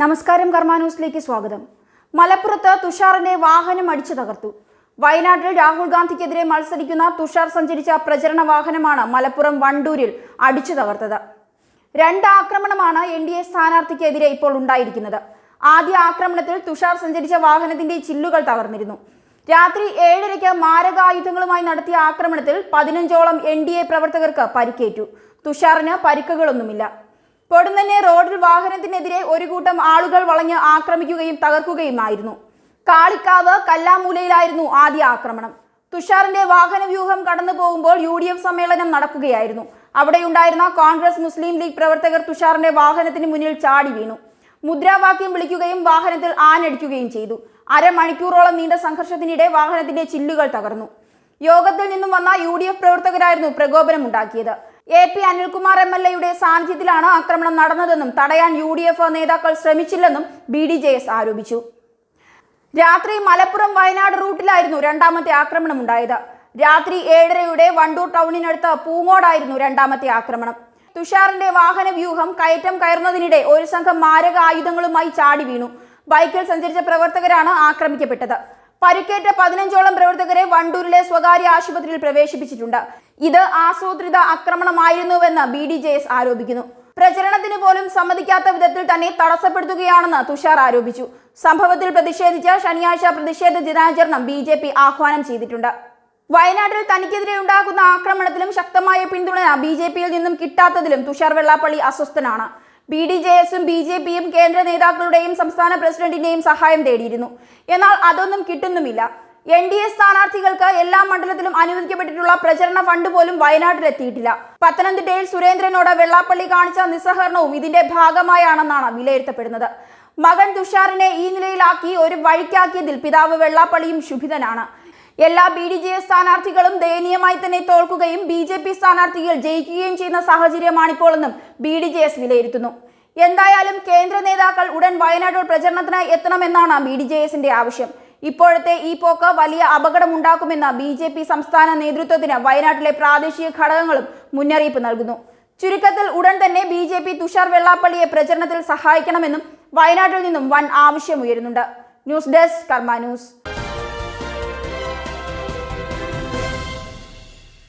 നമസ്കാരം കർമാന്യൂസിലേക്ക് സ്വാഗതം. മലപ്പുറത്ത് തുഷാറിനെ വാഹനം അടിച്ചു തകർത്തു. വയനാട്ടിൽ രാഹുൽ ഗാന്ധിക്കെതിരെ മത്സരിക്കുന്ന തുഷാർ സഞ്ചരിച്ച പ്രചരണ വാഹനമാണ് മലപ്പുറം വണ്ടൂരിൽ അടിച്ചു തകർത്തത്. രണ്ട് ആക്രമണമാണ് എൻ ഡി എ സ്ഥാനാർത്ഥിക്കെതിരെ ഇപ്പോൾ ഉണ്ടായിരിക്കുന്നത്. ആദ്യ ആക്രമണത്തിൽ തുഷാർ സഞ്ചരിച്ച വാഹനത്തിന്റെ ചില്ലുകൾ തകർന്നിരുന്നു. രാത്രി ഏഴരയ്ക്ക് മാരകായുധങ്ങളുമായി നടത്തിയ ആക്രമണത്തിൽ പതിനഞ്ചോളം എൻ ഡി എ പ്രവർത്തകർക്ക് പരിക്കേറ്റു. തുഷാറിന് പരിക്കുകളൊന്നുമില്ല. പൊടുന്നനെ റോഡിൽ വാഹനത്തിനെതിരെ ഒരു കൂട്ടം ആളുകൾ വളഞ്ഞ് ആക്രമിക്കുകയും തകർക്കുകയുമായിരുന്നു. കാളിക്കാവ് കല്ലാമൂലയിലായിരുന്നു ആദ്യ ആക്രമണം. തുഷാറിന്റെ വാഹന വ്യൂഹം കടന്നു പോകുമ്പോൾ യു ഡി എഫ് സമ്മേളനം നടക്കുകയായിരുന്നു. അവിടെയുണ്ടായിരുന്ന കോൺഗ്രസ് മുസ്ലിം ലീഗ് പ്രവർത്തകർ തുഷാറിന്റെ വാഹനത്തിന് മുന്നിൽ ചാടി വീണു. മുദ്രാവാക്യം വിളിക്കുകയും വാഹനത്തിൽ ആനടിക്കുകയും ചെയ്തു. അരമണിക്കൂറോളം നീണ്ട സംഘർഷത്തിനിടെ വാഹനത്തിന്റെ ചില്ലുകൾ തകർന്നു. യോഗത്തിൽ നിന്നും വന്ന യു പ്രവർത്തകരായിരുന്നു പ്രകോപനം ഉണ്ടാക്കിയത് A P Anilkumar M L എയുടെ സാന്നിധ്യത്തിലാണ് ആക്രമണം നടന്നതെന്നും തടയാൻ യു ഡി എഫ് നേതാക്കൾ ശ്രമിച്ചില്ലെന്നും ബി ഡി ജെ എസ് ആരോപിച്ചു. രാത്രി മലപ്പുറം വയനാട് റൂട്ടിലായിരുന്നു രണ്ടാമത്തെ ആക്രമണം ഉണ്ടായത് രാത്രി ഏഴരയുടെ വണ്ടൂർ ടൗണിനടുത്ത് പൂങ്ങോടായിരുന്നു രണ്ടാമത്തെ ആക്രമണം. തുഷാറിന്റെ വാഹന വ്യൂഹം കയറ്റം കയറുന്നതിനിടെ ഒരു സംഘം മാരക ആയുധങ്ങളുമായി ചാടി വീണു. ബൈക്കിൽ സഞ്ചരിച്ച പ്രവർത്തകരാണ് ആക്രമിക്കപ്പെട്ടത്. പരിക്കേറ്റ പതിനഞ്ചോളം പ്രവർത്തകരെ വണ്ടൂരിലെ സ്വകാര്യ ആശുപത്രിയിൽ പ്രവേശിപ്പിച്ചിട്ടുണ്ട്. ഇത് ആസൂത്രിത ആക്രമണമായിരുന്നുവെന്ന് ബി ഡി ജെ എസ് ആരോപിക്കുന്നു. പ്രചരണത്തിന് പോലും സമ്മതിക്കാത്ത വിധത്തിൽ തന്നെ തടസ്സപ്പെടുത്തുകയാണെന്ന് തുഷാർ ആരോപിച്ചു. സംഭവത്തിൽ പ്രതിഷേധിച്ച് ശനിയാഴ്ച പ്രതിഷേധ ദിനാചരണം ബി ജെ പി ആഹ്വാനം ചെയ്തിട്ടുണ്ട്. വയനാട്ടിൽ തനിക്കെതിരെ ഉണ്ടാകുന്ന ആക്രമണത്തിലും ശക്തമായ പിന്തുണ ബി ജെ പിയിൽ നിന്നും കിട്ടാത്തതിലും തുഷാർ വെള്ളാപ്പള്ളി അസ്വസ്ഥനാണ്. ബി ഡി ജെ എസും ബി ജെ പിയും കേന്ദ്ര നേതാക്കളുടെയും സംസ്ഥാന പ്രസിഡന്റിന്റെയും സഹായം തേടിയിരുന്നു. എന്നാൽ അതൊന്നും കിട്ടുന്നുമില്ല. എൻ ഡി എ സ്ഥാനാർത്ഥികൾക്ക് എല്ലാ മണ്ഡലത്തിലും അനുവദിക്കപ്പെട്ടിട്ടുള്ള പ്രചരണ ഫണ്ട് പോലും വയനാട്ടിലെത്തിയിട്ടില്ല. പത്തനംതിട്ടയിൽ സുരേന്ദ്രനോട് വെള്ളാപ്പള്ളി കാണിച്ച നിസ്സഹരണവും ഇതിന്റെ ഭാഗമായാണെന്നാണ് വിലയിരുത്തപ്പെടുന്നത്. മകൻ തുഷാറിനെ ഈ നിലയിലാക്കി ഒരു വഴിക്കാക്കിയതിൽ പിതാവ് വെള്ളാപ്പള്ളിയും ശുഭിതനാണ്. എല്ലാ ബി ഡി ജെ എസ് സ്ഥാനാർത്ഥികളും ദയനീയമായി തന്നെ തോൽക്കുകയും ബി ജെ പി സ്ഥാനാർത്ഥികൾ ജയിക്കുകയും ചെയ്യുന്ന സാഹചര്യമാണിപ്പോഴെന്നും ബി ഡി ജെ എസ് വിലയിരുത്തുന്നു. എന്തായാലും കേന്ദ്ര നേതാക്കൾ ഉടൻ വയനാട്ടിൽ പ്രചരണത്തിനായി എത്തണമെന്നാണ് ബി ഡി ജെ എസിന്റെ ആവശ്യം. ഇപ്പോഴത്തെ ഈ പോക്ക് വലിയ അപകടമുണ്ടാക്കുമെന്ന് ബി ജെ പി സംസ്ഥാന നേതൃത്വത്തിന് വയനാട്ടിലെ പ്രാദേശിക ഘടകങ്ങളും മുന്നറിയിപ്പ് നൽകുന്നു. ചുരുക്കത്തിൽ ഉടൻ തന്നെ ബി ജെ പി തുഷാർ വെള്ളാപ്പള്ളിയെ പ്രചരണത്തിൽ സഹായിക്കണമെന്നും വയനാട്ടിൽ നിന്നും വൻ ആവശ്യം ആവശ്യമുയരുന്നുണ്ട് ന്യൂസ് ഡെസ്ക് കർമ്മ ന്യൂസ്.